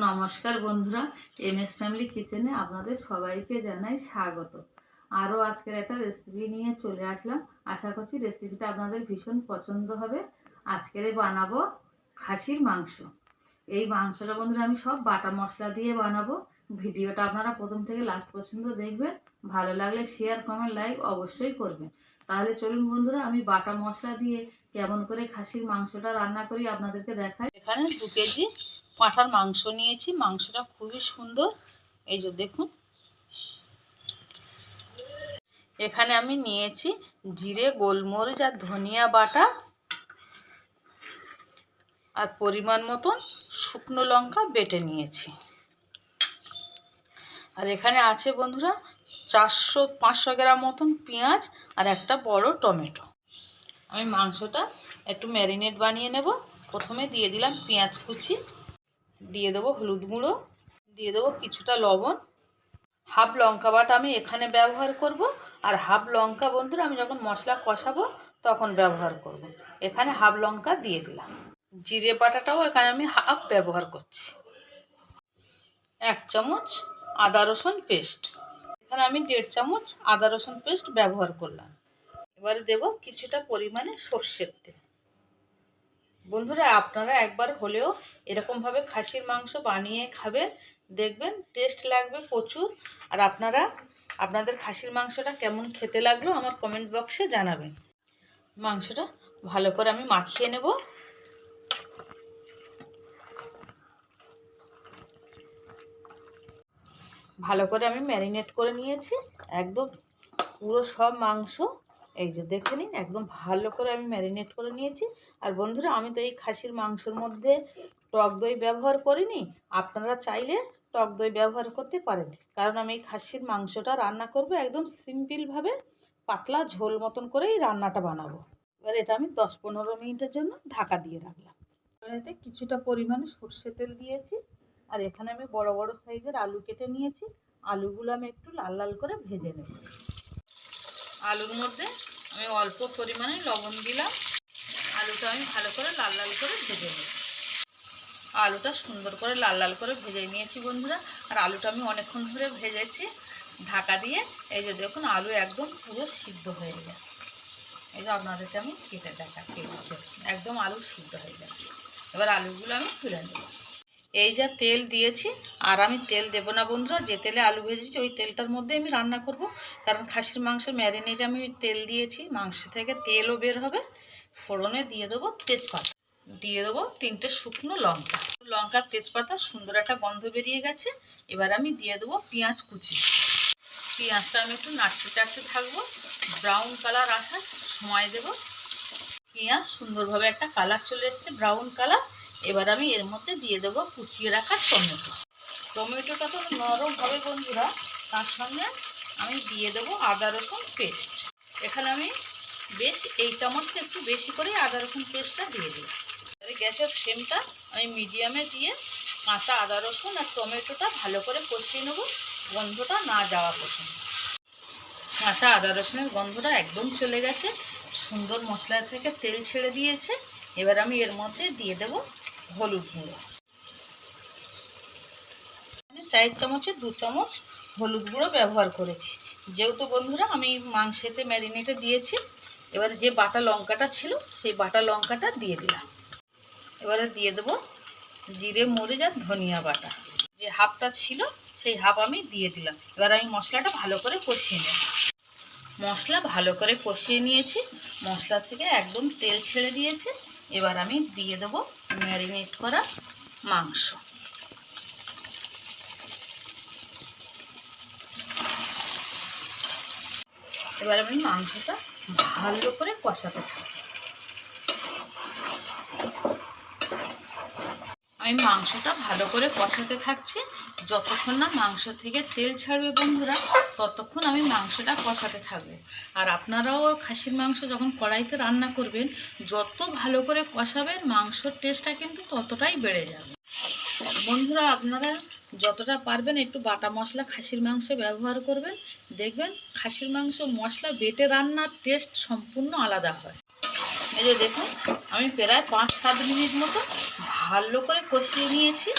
নমস্কার বন্ধুরা M S family কিচেনে আপনাদের সবাইকে জানাই স্বাগত। আরও আজকের একটা রেসিপি নিয়ে চলে আসলাম। আশা করছি রেসিপিটা আপনাদের ভীষণ পছন্দ হবে। আজকের বানাবো খাসির মাংস। এই মাংসটা বন্ধুরা আমি সব বাটা মশলা দিয়ে বানাবো। ভিডিওটা আপনারা প্রথম থেকে লাস্ট পর্যন্ত দেখবেন। ভালো লাগলে শেয়ার কমেন্ট লাইক অবশ্যই করবেন। তাহলে চলুন বন্ধুরা, আমি বাটা মশলা দিয়ে কেমন করে খাসির মাংসটা রান্না করি আপনাদেরকে দেখাই। এখানে দু কেজি পাঁঠার মাংস নিয়েছি, মাংসটা খুবই সুন্দর। এই যে দেখুন। এখানে আমি নিয়েছি জিরে, গোলমরিচ আর ধনিয়া বাটা আর পরিমাণ মতন শুকনো লঙ্কা বেটে নিয়েছি। আর এখানে আছে বন্ধুরা চারশো পাঁচশো গ্রাম মতন পেঁয়াজ আর একটা বড় টমেটো। আমি মাংসটা একটু ম্যারিনেট বানিয়ে নেব। প্রথমে দিয়ে দিলাম পেঁয়াজ কুচি। দিয়ে দেবো হলুদ গুঁড়ো, দিয়ে দেবো কিছুটা লবণ, হাফ লঙ্কা বাটা আমি এখানে ব্যবহার করব, আর হাফ লঙ্কা বন্ধুরা আমি যখন মশলা কষাবো তখন ব্যবহার করব। এখানে হাফ লঙ্কা দিয়ে দিলাম। জিরে বাটাটাও এখানে আমি হাফ ব্যবহার করছি। এক চামচ আদা রসুন পেস্ট। এখানে আমি দেড় চামচ আদা রসুন পেস্ট ব্যবহার করলাম। এবারে দেব কিছুটা পরিমাণে সর্ষের তেল। বন্ধুরা, আপনারা একবার হলেও এরকমভাবে খাসির মাংস বানিয়ে খাবেন, দেখবেন টেস্ট লাগবে প্রচুর। আর আপনারা, আপনাদের খাসির মাংসটা কেমন খেতে লাগল আমার কমেন্ট বক্সে জানাবেন। মাংসটা ভালো করে আমি মাখিয়ে নেব। ভালো করে আমি ম্যারিনেট করে নিয়েছি। একদম পুরো সব মাংস এই যে দেখে নিন, একদম ভালো করে আমি ম্যারিনেট করে নিয়েছি। আর বন্ধুরা, আমি তো এই খাসির মাংসর মধ্যে টক দই ব্যবহার করিনি। আপনারা চাইলে টক দই ব্যবহার করতে পারেন। কারণ আমি এই খাসির মাংসটা রান্না করব একদম সিম্পলভাবে পাতলা ঝোল মতন করেই রান্নাটা বানাবো। এবার এটা আমি দশ পনেরো মিনিটের জন্য ঢাকা দিয়ে রাখলাম। এতে কিছুটা পরিমাণে সর্ষে তেল দিয়েছি। আর এখানে আমি বড় বড় সাইজের আলু কেটে নিয়েছি। আলুগুলো আমি একটু লাল লাল করে ভেজে নেব। আলুর মধ্যে আমি অল্প পরিমাণে লবণ দিলাম। আলুটা আমি ভালো করে লাল লাল করে ভেজে নেব আলুটা সুন্দর করে লাল লাল করে ভেজে নিয়েছি বন্ধুরা। আর আলুটা আমি অনেকক্ষণ ধরে ভেজেছি ঢাকা দিয়ে। এই যে দেখুন, আলু একদম পুরো সিদ্ধ হয়ে গেছে। এই যে আপনাদেরকে আমি কেটে দেখাচ্ছি একদম আলু সিদ্ধ হয়ে গেছে। এবার আলুগুলো আমি তুলে নেব। এই যা তেল দিয়েছি, আর আমি তেল দেবো না বন্ধুরা, যে তেলে আলু ভেজেছি ওই তেলটার মধ্যে আমি রান্না করব। কারণ খাসির মাংসের ম্যারিনেটে আমি তেল দিয়েছি, মাংস থেকে তেলও বের হবে। ফোড়নে দিয়ে দেবো তেজপাতা। দিয়ে দেবো তিনটে শুকনো লঙ্কা। লঙ্কার তেজপাতা, সুন্দর একটা গন্ধ বেরিয়ে গেছে। এবার আমি দিয়ে দেবো পেঁয়াজ কুচি। পেঁয়াজটা আমি একটু নাড়তে চাড়তে থাকব। ব্রাউন কালার আসার সময় দেব। পেঁয়াজ সুন্দরভাবে একটা কালার চলে এসছে, ব্রাউন কালার। এবার আমি এর মধ্যে দিয়ে দেবো কুচিয়ে রাখা টমেটো। টমেটোটা তো নরম হবে বন্ধুরা, তার সঙ্গে আমি দিয়ে দেবো আদা রসুন পেস্ট। এখানে আমি বেশ, এই চামচটা একটু বেশি করে আদা রসুন পেস্টটা দিয়ে দিই এবারে গ্যাসের ফ্লেমটা আমি মিডিয়ামে দিয়ে কাঁচা আদা রসুন আর টমেটোটা ভালো করে কষিয়ে নেব, গন্ধটা না যাওয়া পর্যন্ত। কাঁচা আদা রসুনের গন্ধটা একদম চলে গেছে, সুন্দর মশলা থেকে তেল ছেড়ে দিয়েছে। এবার আমি এর মধ্যে দিয়ে দেব হলুদ গুঁড়ো। চায়ের চামচে দু চামচ হলুদ গুঁড়ো ব্যবহার করেছি। যেহেতু বন্ধুরা, আমি মাংসেতে ম্যারিনেটে দিয়েছি। এবারে যে বাটা লঙ্কাটা ছিল, সেই বাটা লঙ্কাটা দিয়ে দিলাম। এবারে দিয়ে দেবো জিরে, মরিচ আর ধনিয়া বাটা। যে হাফটা ছিল, সেই হাফ আমি দিয়ে দিলাম। এবার আমি মশলাটা ভালো করে কষিয়ে নেব। মশলা ভালো করে কষিয়ে নিয়েছি। মশলা থেকে একদম তেল ছেড়ে দিয়েছে। এবার আমি দিয়ে দেবো ম্যারিনেট করা মাংস। এবার আমি মাংসটা ভালো করে কষাতে থাকি আমি মাংসটা ভালো করে কষাতে থাকছি। যতক্ষণ না মাংস থেকে তেল ছাড়বে বন্ধুরা, ততক্ষণ আমি মাংসটা কষাতে থাকব। আর আপনারাও খাসির মাংস যখন কড়াইতে রান্না করবেন, যত ভালো করে কষাবেন, মাংসর টেস্টটা কিন্তু ততটাই বেড়ে যাবে। বন্ধুরা, আপনারা যতটা পারবেন একটু বাটা মশলা খাসির মাংসে ব্যবহার করবেন। দেখবেন খাসির মাংস মশলা বেটে রান্নার টেস্ট সম্পূর্ণ আলাদা হয়। এই যে দেখুন, আমি প্রায় পাঁচ, সাত মিনিট মতো ভালো করে কষিয়ে নিয়েছি।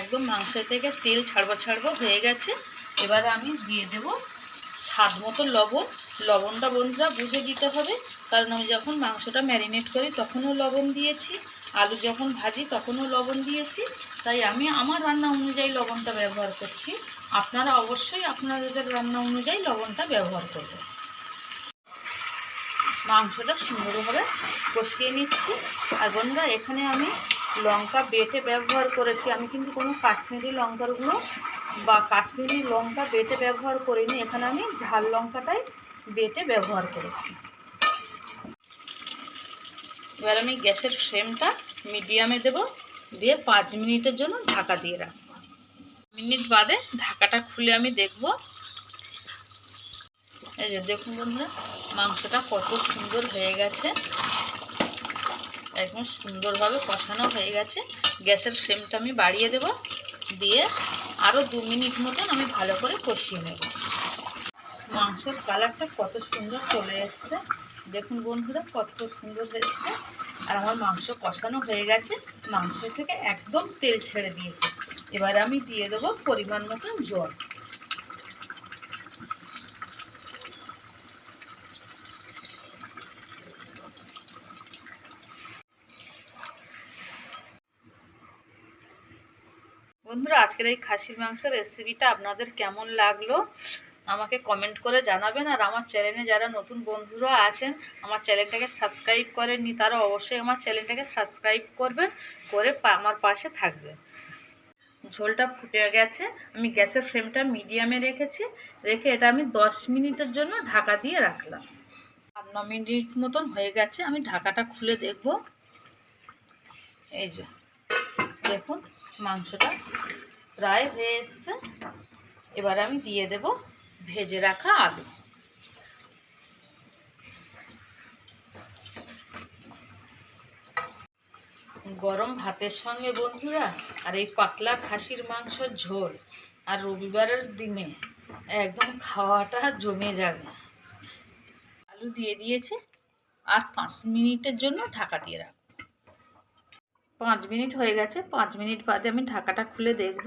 একদম মাংস থেকে তেল ছাড়বো ছাড়বো হয়ে গেছে। এবারে আমি দিয়ে দেব স্বাদ মতো লবণ। লবণটা বন্ধুরা বুঝে দিতে হবে, কারণ আমি যখন মাংসটা ম্যারিনেট করি তখনও লবণ দিয়েছি, আলু যখন ভাজি তখনও লবণ দিয়েছি। তাই আমি আমার রান্না অনুযায়ী লবণটা ব্যবহার করছি। আপনারা অবশ্যই আপনাদের রান্না অনুযায়ী লবণটা ব্যবহার করবেন। মাংসটা সুন্দরভাবে কষিয়ে নিচ্ছি। আর বন্ধুরা, এখানে আমি লঙ্কা বেটে ব্যবহার করেছি। আমি কিন্তু কোনো কাশ্মীরি লঙ্কারগুলো বা কাশ্মীরি লঙ্কা বেটে ব্যবহার করিনি। এখানে আমি ঝাল লঙ্কাটাই বেটে ব্যবহার করেছি। এবার আমি গ্যাসের ফ্লেমটা মিডিয়ামে দেব। দিয়ে পাঁচ মিনিটের জন্য ঢাকা দিয়ে রাখব। মিনিট বাদে ঢাকাটা খুলে আমি দেখব এই যে দেখুন বন্ধুরা, মাংসটা কত সুন্দর হয়ে গেছে। একদম সুন্দরভাবে কষানো হয়ে গেছে। গ্যাসের ফ্লেমটা আমি বাড়িয়ে দেব। দিয়ে আরও দু মিনিট মতন আমি ভালো করে কষিয়ে নেব। মাংসের কালারটা কত সুন্দর চলে এসছে। দেখুন বন্ধুরা, কত সুন্দর হয়েছে আর আমার মাংস কষানো হয়ে গেছে। মাংস থেকে একদম তেল ছেড়ে দিয়েছে। এবার আমি দিয়ে দেবো পরিমাণ মতন জল। বন্ধুরা, আজকের এই খাসির মাংসের রেসিপিটা আপনাদের কেমন লাগল? আমাকে কমেন্ট করে জানাবেন। আর আমার চ্যানেলে যারা নতুন বন্ধুরা আছেন, আমার চ্যানেলটাকে সাবস্ক্রাইব করেননি, তারা অবশ্যই আমার চ্যানেলটাকে সাবস্ক্রাইব করবেন, করে আমার পাশে থাকবেন। ঝোলটা ফুটে গেছে। আমি গ্যাসের ফ্লেমটা মিডিয়ামে রেখেছি। রেখে এটা আমি দশ মিনিটের জন্য ঢাকা দিয়ে রাখলাম। আট ন মিনিট মতন হয়ে গেছে। আমি ঢাকাটা খুলে দেখব। এই যে, দেখুন। মাংসটা প্রায় হয়ে এসছে। এবার আমি দিয়ে দেব ভেজে রাখা আলু। গরম ভাতের সঙ্গে বন্ধুরা, আর এই পাতলা খাসির মাংসর ঝোল, আর রবিবারের দিনে একদম খাওয়াটা জমে যাবে আলু দিয়ে দিয়েছে, আর পাঁচ মিনিটের জন্য ঢাকা দিয়ে রাখব। পাঁচ মিনিট হয়ে গেছে, পাঁচ মিনিট বাদে আমি ঢাকাটা খুলে দেখব।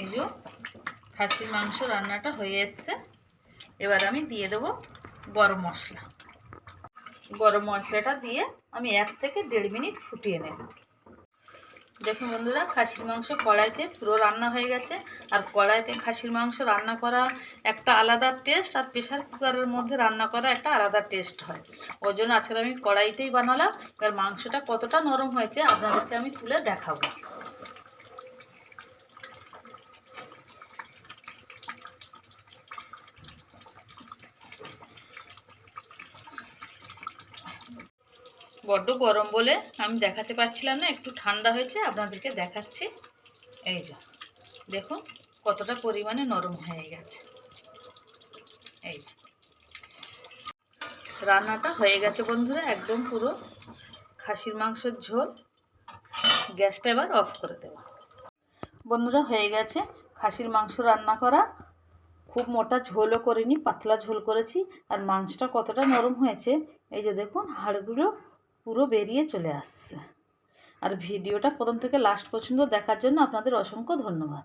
এই যে খাসির মাংস রান্নাটা হয়ে এসছে। এবার আমি দিয়ে দেব গরম মশলা। গরম মশলাটা দিয়ে আমি এক থেকে দেড় মিনিট ফুটিয়ে নেব। দেখুন বন্ধুরা, খাসির মাংস কড়াইতে পুরো রান্না হয়ে গেছে। আর কড়াইতে খাসির মাংস রান্না করা একটা আলাদা টেস্ট আর প্রেশার কুকারের মধ্যে রান্না করা একটা আলাদা টেস্ট হয়। ওই জন্য আজকে আমি কড়াইতেই বানালাম। এবার মাংসটা কতটা নরম হয়েছে আপনাদেরকে আমি তুলে দেখাবো। বড্ড গরম বলে আমি দেখাতে পারছিলাম না, একটু ঠান্ডা হয়েছে, আপনাদেরকে দেখাচ্ছি। এই যে, দেখুন কতটা পরিমাণে নরম হয়ে গেছে। এই যে, রান্নাটা হয়ে গেছে বন্ধুরা, একদম পুরো খাসির মাংসের ঝোল। গ্যাসটা এবার অফ করে দেব। বন্ধুরা, হয়ে গেছে খাসির মাংস রান্না করা। খুব মোটা ঝোলও করিনি, পাতলা ঝোল করেছি। আর মাংসটা কতটা নরম হয়েছে, এই যে দেখুন, হাড়গুলো পুরো বেরিয়ে চলে আসছে। আর ভিডিওটা প্রথম থেকে লাস্ট পর্যন্ত দেখার জন্য আপনাদের অসংখ্য ধন্যবাদ।